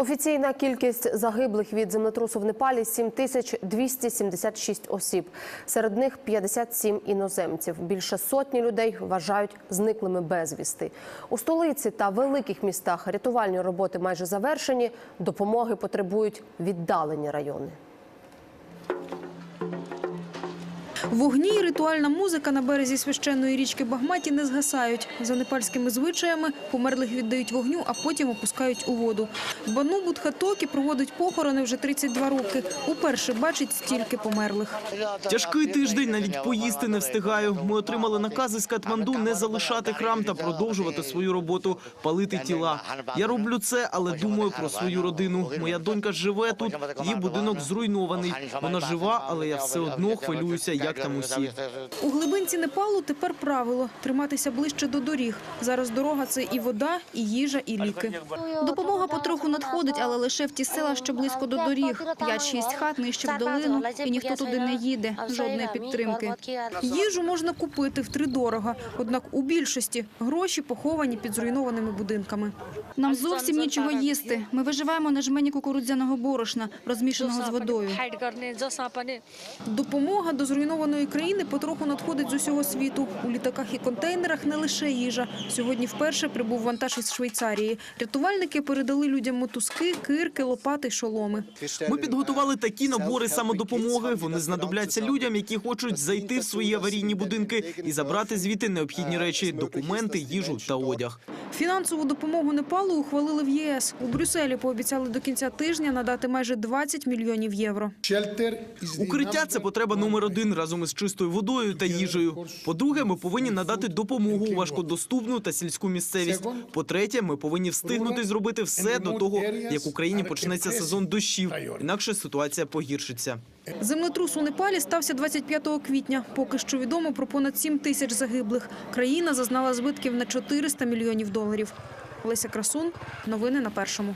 Офіційна кількість загиблих від землетрусу в Непалі 7276 осіб. Серед них 57 іноземців. Більше сотні людей вважають зниклими безвісти. У столиці та великих містах рятувальні роботи майже завершені. Допомоги потребують віддалені райони. Вогні і ритуальна музика на березі священної річки Багматі не згасають. За непальськими звичаями померлих віддають вогню, а потім опускають у воду. Бану Будхатокі проводить похорони вже 32 роки. Уперше бачить стільки померлих. Тяжкий тиждень, навіть поїсти не встигаю. Ми отримали накази з Катманду не залишати храм та продовжувати свою роботу, палити тіла. Я роблю це, але думаю про свою родину. Моя донька живе тут, її будинок зруйнований. Вона жива, але я все одно хвилююся, як там усі у глибинці Непалу тепер правило триматися ближче до доріг. Зараз дорога це і вода, і їжа, і ліки. Допомога потроху надходить, але лише в ті села, що близько до доріг. 5-6 хат нижче в долину, і ніхто туди не їде. Жодної підтримки. Їжу можна купити втридорога, однак у більшості гроші поховані під зруйнованими будинками. Нам зовсім нічого їсти. Ми виживаємо на жмені кукурудзяного борошна, розмішаного з водою. Допомога до зруйнованого зруйнованої країни потроху надходить з усього світу. У літаках і контейнерах не лише їжа. Сьогодні вперше прибув вантаж із Швейцарії. Рятувальники передали людям мотузки, кирки, лопати шоломи. Ми підготували такі набори самодопомоги. Вони знадобляться людям, які хочуть зайти в свої аварійні будинки і забрати звідти необхідні речі, документи, їжу та одяг. Фінансову допомогу Непалу ухвалили в ЄС. У Брюсселі пообіцяли до кінця тижня надати майже 20 мільйонів євро. Укриття це потреба номер один разом із чистою водою та їжею. По-друге, ми повинні надати допомогу у важкодоступну та сільську місцевість. По-третє, ми повинні встигнути зробити все до того, як в Україні почнеться сезон дощів. Інакше ситуація погіршиться. Землетрус у Непалі стався 25 квітня. Поки що відомо про понад 7 тисяч загиблих. Країна зазнала збитків на 400 мільйонів доларів. Олеся Красун. Новини на першому.